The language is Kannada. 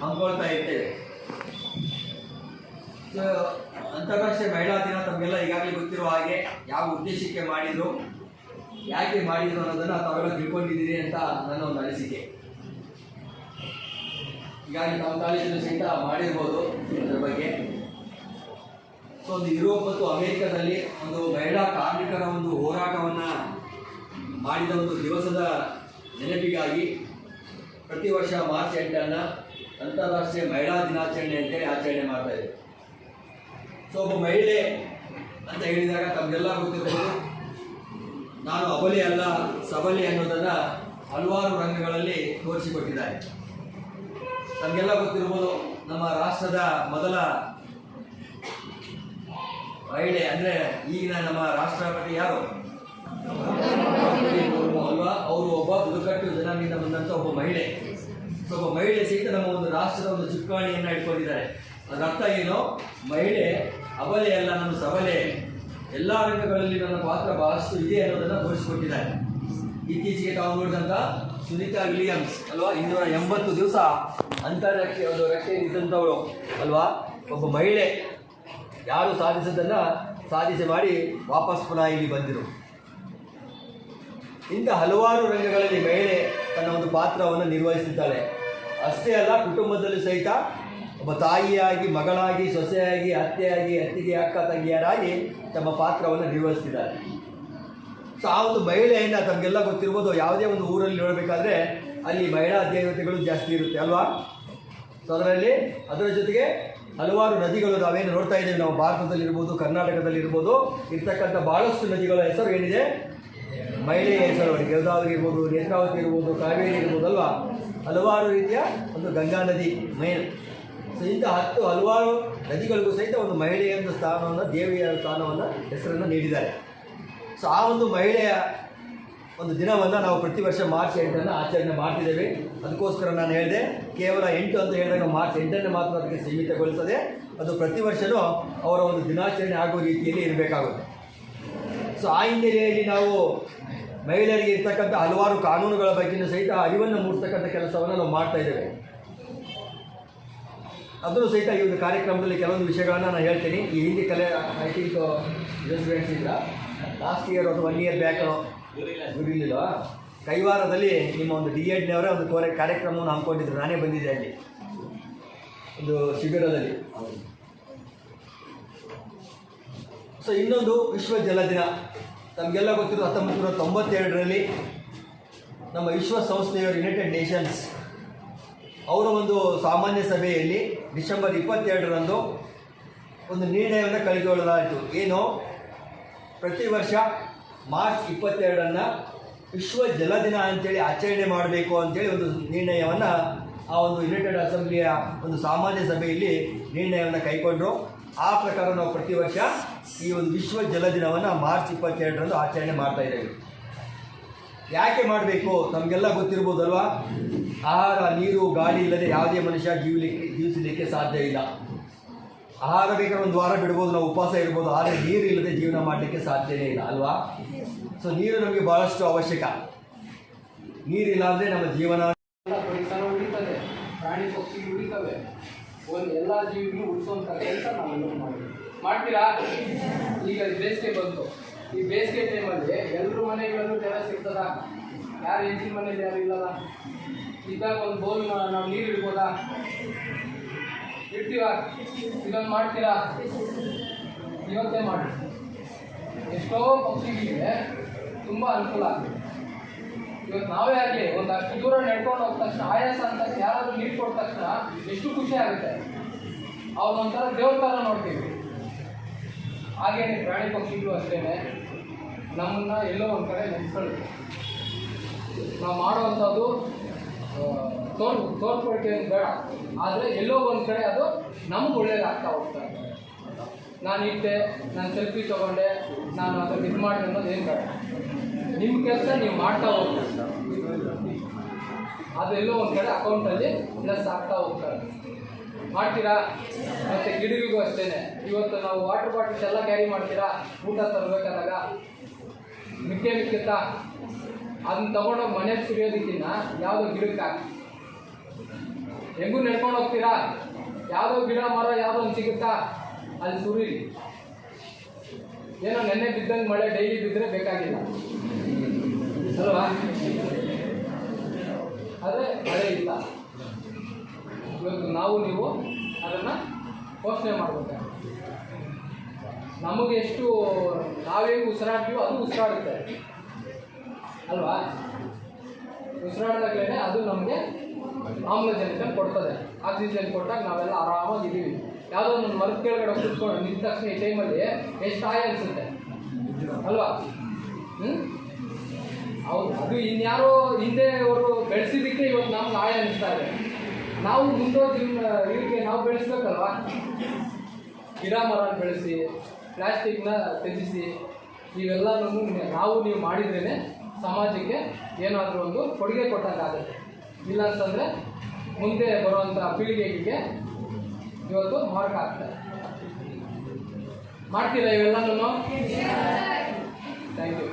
ಹಮ್ಮಿಕೊಳ್ತಾ ಇರ್ತೇವೆ. ಅಂತಾರಾಷ್ಟ್ರೀಯ ಮಹಿಳಾ ದಿನ ತಮಗೆಲ್ಲ ಈಗಾಗಲೇ ಗೊತ್ತಿರುವ ಹಾಗೆ ಯಾವ ಉದ್ದೇಶಕ್ಕೆ ಮಾಡಿದ್ರು, ಯಾಕೆ ಮಾಡಿದ್ರು ಅನ್ನೋದನ್ನು ತಾವೆಲ್ಲ ತಿಳ್ಕೊಂಡಿದ್ದೀರಿ ಅಂತ ನನ್ನ ಒಂದು ಅನಿಸಿಕೆ. ಹೀಗಾಗಿ ನಮ್ಮ ಕಾಲೇಜಿನ ಸಹಿತ ಮಾಡಿರ್ಬೋದು ಅದರ ಬಗ್ಗೆ. ಸೊ ಒಂದು ಯುರೋಪ್ ಮತ್ತು ಅಮೆರಿಕದಲ್ಲಿ ಒಂದು ಮಹಿಳಾ ಕಾರ್ಮಿಕರ ಒಂದು ಹೋರಾಟವನ್ನು ಮಾಡಿದ ಒಂದು ದಿವಸದ ನೆನಪಿಗಾಗಿ ಪ್ರತಿ ವರ್ಷ ಮಾರ್ಚ್ ಎಂಟನ್ನು ಅಂತಾರಾಷ್ಟ್ರೀಯ ಮಹಿಳಾ ದಿನಾಚರಣೆ ಅಂತೇಳಿ ಆಚರಣೆ ಮಾಡ್ತಾ ಇದೆ ಸೊ ಒಬ್ಬ ಮಹಿಳೆ ಅಂತ ಹೇಳಿದಾಗ ತಮಗೆಲ್ಲ ಗೊತ್ತಿರ್ಬೋದು. ನಾನು ಅಬಲಿ ಅಲ್ಲ, ಸಬಲಿ ಅನ್ನೋದನ್ನು ಹಲವಾರು ರಂಗಗಳಲ್ಲಿ ತೋರಿಸಿಕೊಟ್ಟಿದ್ದಾರೆ. ತಮಗೆಲ್ಲ ಗೊತ್ತಿರ್ಬೋದು, ನಮ್ಮ ರಾಷ್ಟ್ರದ ಮೊದಲ ಮಹಿಳೆ ಅಂದರೆ ಈಗಿನ ನಮ್ಮ ರಾಷ್ಟ್ರಪತಿ ಯಾರು? ಅಲ್ವಾ? ಅವರು ಒಬ್ಬ ಬುಡಕಟ್ಟು ಜನಾಂಗದಿಂದ ಬಂದಂತ ಒಬ್ಬ ಮಹಿಳೆ. ಒಬ್ಬ ಮಹಿಳೆ ಸಹಿತ ನಮ್ಮ ಒಂದು ರಾಷ್ಟ್ರದ ಒಂದು ಚುಕ್ಕಾಣಿಯನ್ನ ಇಟ್ಕೊಂಡಿದ್ದಾರೆ. ಅದರ ಅರ್ಥ ಏನು? ಮಹಿಳೆ ಅಬಲೆ ಅಲ್ಲ ನಮ್ಮ ಸಬಲೆ. ಎಲ್ಲ ರಂಗಗಳಲ್ಲಿ ನನ್ನ ಪಾತ್ರ ಬಹಳಷ್ಟು ಇದೆ ಅನ್ನೋದನ್ನು ತೋರಿಸಿಕೊಟ್ಟಿದ್ದಾರೆ ಇತ್ತೀಚೆಗೆ ತಾವು ನೋಡಿದಂತ ಸುನೀತಾ ವಿಲಿಯಮ್ಸ್, ಅಲ್ವಾ? ಇನ್ನೂರ ಎಂಬತ್ತು ದಿವಸ ಅಂತಾರಾಷ್ಟ್ರೀಯ ಒಂದು ರಕ್ಷೆ ಇದ್ದಂಥವಳು ಅಲ್ವಾ? ಒಬ್ಬ ಮಹಿಳೆ ಯಾರು ಸಾಧಿಸೋದನ್ನ ಸಾಧಿಸಿ ಮಾಡಿ ವಾಪಸ್ ಪುನಃ ಇಲ್ಲಿ ಬಂದಿರು. ಇಂಥ ಹಲವಾರು ರಂಗಗಳಲ್ಲಿ ಮಹಿಳೆ ತನ್ನ ಒಂದು ಪಾತ್ರವನ್ನು ನಿರ್ವಹಿಸಿದ್ದಾಳೆ ಅಷ್ಟೇ ಅಲ್ಲ, ಕುಟುಂಬದಲ್ಲಿ ಸಹಿತ ಒಬ್ಬ ತಾಯಿಯಾಗಿ, ಮಗಳಾಗಿ, ಸೊಸೆಯಾಗಿ, ಅತ್ತೆಯಾಗಿ, ಅತ್ತಿಗೆ, ಅಕ್ಕ, ತಂಗಿಯರಾಗಿ ತಮ್ಮ ಪಾತ್ರವನ್ನು ನಿರ್ವಹಿಸ್ತಿದ್ದಾರೆ ಸೊ, ಆ ಒಂದು ಮಹಿಳೆಯನ್ನು ತಮಗೆಲ್ಲ ಗೊತ್ತಿರ್ಬೋದು, ಯಾವುದೇ ಒಂದು ಊರಲ್ಲಿ ನೋಡಬೇಕಾದ್ರೆ ಅಲ್ಲಿ ಮಹಿಳಾ ದೇವತೆಗಳು ಜಾಸ್ತಿ ಇರುತ್ತೆ, ಅಲ್ವಾ? ಸೊ, ಅದರಲ್ಲಿ ಅದರ ಜೊತೆಗೆ ಹಲವಾರು ನದಿಗಳು ನಾವೇನು ನೋಡ್ತಾ ಇದ್ದೀವಿ, ನಾವು ಭಾರತದಲ್ಲಿರ್ಬೋದು, ಕರ್ನಾಟಕದಲ್ಲಿರ್ಬೋದು, ಇರ್ತಕ್ಕಂಥ ಭಾಳಷ್ಟು ನದಿಗಳ ಹೆಸರು ಏನಿದೆ? ಮಹಿಳೆಯ ಹೆಸರು ಗೆಲ್ದಾವತಿ ಇರ್ಬೋದು ನೇತ್ರಾವತಿ ಇರ್ಬೋದು ಕಾವೇರಿ ಇರ್ಬೋದು ಅಲ್ವಾ? ಹಲವಾರು ರೀತಿಯ ಒಂದು ಗಂಗಾ ನದಿ ಮೇನ್ ಸೊ ಇಂಥ ಹತ್ತು ಹಲವಾರು ನದಿಗಳಿಗೂ ಸಹಿತ ಒಂದು ಮಹಿಳೆಯ ಒಂದು ಸ್ಥಾನವನ್ನು, ದೇವಿಯ ಸ್ಥಾನವನ್ನು ಹೆಸರನ್ನು ನೀಡಿದ್ದಾರೆ. ಸೊ ಆ ಒಂದು ಮಹಿಳೆಯ ಒಂದು ದಿನವನ್ನು ನಾವು ಪ್ರತಿ ವರ್ಷ ಮಾರ್ಚ್ ಎಂಟನ್ನು ಆಚರಣೆ ಮಾಡ್ತಿದ್ದೇವೆ. ಅದಕ್ಕೋಸ್ಕರ ನಾನು ಹೇಳಿದೆ, ಕೇವಲ ಎಂಟು ಅಂತ ಹೇಳಿದಾಗ ಮಾರ್ಚ್ ಎಂಟನ್ನು ಮಾತ್ರ ಅದಕ್ಕೆ ಸೀಮಿತಗೊಳಿಸದೆ, ಅದು ಪ್ರತಿ ವರ್ಷವೂ ಅವರ ಒಂದು ದಿನಾಚರಣೆ ಆಗುವ ರೀತಿಯಲ್ಲಿ ಇರಬೇಕಾಗುತ್ತೆ. ಸೊ ಆ ಹಿನ್ನೆಲೆಯಲ್ಲಿ ನಾವು ಮಹಿಳೆಯರಿಗೆ ಇರ್ತಕ್ಕಂಥ ಹಲವಾರು ಕಾನೂನುಗಳ ಬಗ್ಗೆಯೂ ಸಹಿತ ಅರಿವನ್ನು ಮೂಡಿಸ್ತಕ್ಕಂಥ ಕೆಲಸವನ್ನು ನಾವು ಮಾಡ್ತಾ ಇದ್ದೇವೆ. ಅದರೂ ಸಹಿತ ಈ ಒಂದು ಕಾರ್ಯಕ್ರಮದಲ್ಲಿ ಕೆಲವೊಂದು ವಿಷಯಗಳನ್ನು ನಾನು ಹೇಳ್ತೀನಿ. ಈ ಹಿಂದೆ ಕಲೆ ಐ ಥಿಂಕ್ ಸ್ಟೂಡೆಂಟ್ಸ್ ಇಲ್ಲ ಲಾಸ್ಟ್ ಇಯರ್ ಅಥವಾ ಒನ್ ಇಯರ್ ಬ್ಯಾಕ್ ಇರಲಿಲ್ಲ ಕೈವಾರದಲ್ಲಿ ನಿಮ್ಮ ಒಂದು ಡಿ ಎಡ್ನವರೇ ಒಂದು ಕೋರೆ ಕಾರ್ಯಕ್ರಮವನ್ನು ಹಮ್ಮಿಕೊಂಡಿದ್ರು. ನಾನೇ ಬಂದಿದ್ದೆ ಅಲ್ಲಿ. ಒಂದು ಶಿಬಿರದಲ್ಲಿ. ಸೊ ಇನ್ನೊಂದು ವಿಶ್ವ ಜಲ ದಿನ. ನಮಗೆಲ್ಲ ಗೊತ್ತಿರೋ ಹತ್ತೊಂಬತ್ತು ನೂರ ತೊಂಬತ್ತೆರಡರಲ್ಲಿ ನಮ್ಮ ಸಂಸ್ಥೆಯ ಯುನೈಟೆಡ್ ನೇಷನ್ಸ್ ಅವರ ಒಂದು ಸಾಮಾನ್ಯ ಸಭೆಯಲ್ಲಿ ಡಿಸೆಂಬರ್ ಇಪ್ಪತ್ತೆರಡರಂದು ಒಂದು ನಿರ್ಣಯವನ್ನು ಕೈಗೊಳ್ಳಲಾಯಿತು. ಏನು? ಪ್ರತಿ ವರ್ಷ ಮಾರ್ಚ್ ಇಪ್ಪತ್ತೆರಡನ್ನು ವಿಶ್ವ ಜಲ ದಿನ ಅಂತೇಳಿ ಆಚರಣೆ ಮಾಡಬೇಕು ಅಂತೇಳಿ ಒಂದು ನಿರ್ಣಯವನ್ನು ಆ ಒಂದು ಯುನೈಟೆಡ್ ಅಸೆಂಬ್ಲಿಯ ಒಂದು ಸಾಮಾನ್ಯ ಸಭೆಯಲ್ಲಿ ನಿರ್ಣಯವನ್ನು ಕೈಗೊಂಡರು. ಆ ಪ್ರಕಾರ ನಾವು ಪ್ರತಿ ವರ್ಷ ಈ ಒಂದು ವಿಶ್ವ ಜಲ ದಿನವನ್ನು ಮಾರ್ಚ್ ಇಪ್ಪತ್ತೆರಡರಂದು ಆಚರಣೆ ಮಾಡ್ತಾ ಇದ್ದೇವೆ. ಯಾಕೆ ಮಾಡಬೇಕು? ತಮಗೆಲ್ಲ ಗೊತ್ತಿರ್ಬೋದಲ್ವಾ? ಆಹಾರ, ನೀರು, ಗಾಳಿ ಇಲ್ಲದೆ ಯಾವುದೇ ಮನುಷ್ಯ ಜೀವಲಿಕ್ಕೆ ಜೀವಿಸಲಿಕ್ಕೆ ಸಾಧ್ಯ ಇಲ್ಲ. ಆಹಾರ ಬೇಕಾದ್ರೆ ಒಂದು ವಾರ ಬಿಡ್ಬೋದು, ನಾವು ಉಪವಾಸ ಇರ್ಬೋದು, ಆದರೆ ನೀರು ಇಲ್ಲದೆ ಜೀವನ ಮಾಡಲಿಕ್ಕೆ ಸಾಧ್ಯನೇ ಇಲ್ಲ, ಅಲ್ವಾ? ಸೊ ನೀರು ನಮಗೆ ಭಾಳಷ್ಟು ಅವಶ್ಯಕ. ನೀರಿಲ್ಲ ಅಂದರೆ ನಮ್ಮ ಜೀವನ ಪ್ರಾಣಿ ಪಕ್ಷಿ ಉಳಿತವೆ. ಒಂದು ಎಲ್ಲ ಜೀವಿಗೂ ಉಳಿಸುವಂಥ ಕೆಲಸ ನಾವೆಲ್ಲರೂ ಮಾಡ್ತೀವಿ ಮಾಡ್ತೀರಾ? ಈಗ ಬೇಸಿಗೆ ಬಂತು. ಈ ಬೇಸಿಗೆ ಟೈಮಲ್ಲಿ ಎಲ್ಲರ ಮನೆಗಳಲ್ಲೂ ಟೆರಸ್ ಸಿಗ್ತದ? ಯಾರು ಹೆಂಚಿನ ಮನೇಲಿ ಯಾರು ಇಲ್ಲಲ್ಲ? ಇದ್ದಾಗ ಒಂದು ಬೋಲ್ ನಾವು ನೀರು ಇಡ್ಬೋದಾ? ಇಡ್ತೀವ ಇದೊಂದು ಮಾಡ್ತೀರಾ? ಇವತ್ತೇ ಮಾಡಿ. ಎಷ್ಟೋ ಪಕ್ಷಿಗಳಿಗೆ ತುಂಬ ಅನುಕೂಲ ಆಗ್ತದೆ ಇವತ್ತು ನಾವೇ ಆಗಲಿ ಒಂದು ಅಷ್ಟು ದೂರ ನಡ್ಕೊಂಡು ಹೋದ ತಕ್ಷಣ, ಆಯಾಸ ಅಂತ ಯಾರಾದರೂ ನೀರು ಕೊಟ್ಟ ತಕ್ಷಣ ಎಷ್ಟು ಖುಷಿ ಆಗುತ್ತೆ. ಅವ್ರು ಒಂಥರ ದೇವ್ರ ಕಾಲ ನೋಡ್ತೀವಿ. ಹಾಗೇನೆ ಪ್ರಾಣಿ ಪಕ್ಷಿಗಳು ಅಷ್ಟೇ ನಮ್ಮನ್ನ ಎಲ್ಲೋ ಒಂದು ಕಡೆ ನೆನೆಸ್ಕೊಳ್ಳುತ್ತೆ. ನಾವು ಮಾಡುವಂಥದ್ದು ತೋರ್ ಅಂತ ಬೇಡ. ಆದರೆ ಎಲ್ಲೋ ಒಂದು ಕಡೆ ಅದು ನಮ್ಗೆ ಒಳ್ಳೇದಾಗ್ತಾ ಹೋಗ್ತಾ ನಾನು ಇಟ್ಟೆ, ನಾನು ಸೆಲ್ಫಿ ತೊಗೊಂಡೆ, ನಾನು ಅದನ್ನು ಇದು ಮಾಡಿದೆ ಅನ್ನೋದು ಏನು ಬೇಡ. ನಿಮ್ಮ ಕೆಲಸ ನೀವು ಮಾಡ್ತಾ ಹೋಗ್ಬೇಕು ಅದೆಲ್ಲೋ ಒಂದು ಕಡೆ ಅಕೌಂಟಲ್ಲಿ ಪ್ಲಸ್ ಆಗ್ತಾ ಹೋಗ್ತಾರೆ ಮಾಡ್ತೀರಾ ಮತ್ತೆ ಗಿಡಗಳಿಗೂ ಅಷ್ಟೇನೆ. ಇವತ್ತು ನಾವು ವಾಟರ್ ಬಾಟಲ್ಸ್ ಎಲ್ಲ ಕ್ಯಾರಿ ಮಾಡ್ತೀರಾ? ಊಟ ತರಬೇಕಾದಾಗ? ಮಿಕ್ಕೆ ಮಿಕ್ಕತ್ತಾ? ಅದನ್ನ ತಗೊಂಡೋಗಿ ಮನೆಗೆ ಸುರಿಯೋದಕ್ಕಿಂತ ಯಾವುದೋ ಗಿಡಕ್ಕೆ ಹಾಕಿ. ಹೆಂಗೂ ನಡ್ಕೊಂಡು ಹೋಗ್ತೀರಾ? ಯಾವುದೋ ಗಿಡ, ಮರ, ಯಾವುದೋ ಸಿಗುತ್ತಾ? ಅಲ್ಲಿ ಸುರಿರಿ ಏನೋ ನೆನ್ನೆ ಬಿದ್ದಂಗೆ ಮಳೆ, ಡೈಲಿ ಬಿದ್ದರೆ ಬೇಕಾಗಿಲ್ಲ. ಅಲ್ವಾ ಆದರೆ ಮಳೆ ಇಲ್ಲ ನಾವು ನೀವು ಅದನ್ನು ಪೋಷಣೆ ಮಾಡಬೇಕಾಗುತ್ತೆ ನಮಗೆ ಎಷ್ಟು ನಾವೇನು ಉಸಿರಾಡ್ತೀವೋ ಅದು ಉಸಿರಾಡುತ್ತೆ. ಅಲ್ವಾ? ಉಸಿರಾಡ್ದಾಗಲೇ ಅದು ನಮಗೆ ಆಮ್ಲಜನಕ ಕೊಡ್ತದೆ. ಆಕ್ಸಿಜನ್ ಕೊಟ್ಟಾಗ ನಾವೆಲ್ಲ ಆರಾಮಾಗಿದ್ದೀವಿ ಯಾವುದೋ ಒಂದು ಮರದ ಕೆಳಗಡೆ ಕೂತ್ಕೊಂಡು ನಿಂತ ತಕ್ಷಣ ಈ ಟೈಮಲ್ಲಿ ಎಷ್ಟು ಆಯ ಅನಿಸುತ್ತೆ? ಅಲ್ವಾ? ಹ್ಞೂ ಹೌದು. ಅದು ಇನ್ಯಾರೋ ಹಿಂದೆ ಅವರು ಬೆಳೆಸಿದ್ದಕ್ಕೆ ಇವತ್ತು ನಮ್ಗೆ ಆಯ ಅನಿಸ್ತಾ ಇದೆ. ನಾವು ಮುಂದೋ ಜೀವನ ಇದಕ್ಕೆ ನಾವು ಬೆಳೆಸ್ಬೇಕಲ್ವಾ? ಗಿಡ ಮರ ಬೆಳೆಸಿ ಪ್ಲಾಸ್ಟಿಕ್ನ ತ್ಯಜಿಸಿ ಇವೆಲ್ಲನೂ ನಾವು ನೀವು ಮಾಡಿದ್ರೇ ಸಮಾಜಕ್ಕೆ ಏನಾದರೂ ಒಂದು ಕೊಡುಗೆ ಕೊಟ್ಟಂಗಾಗುತ್ತೆ. ಇಲ್ಲ ಅಂತಂದರೆ ಮುಂದೆ ಬರುವಂಥ ಪೀಳಿಗೆಗೆ ಇವತ್ತು ಮಾರ್ಕ್ ಆಗ್ತದೆ. ಮಾಡ್ತೀರಾ ಇವೆಲ್ಲನೂ ಥ್ಯಾಂಕ್ ಯು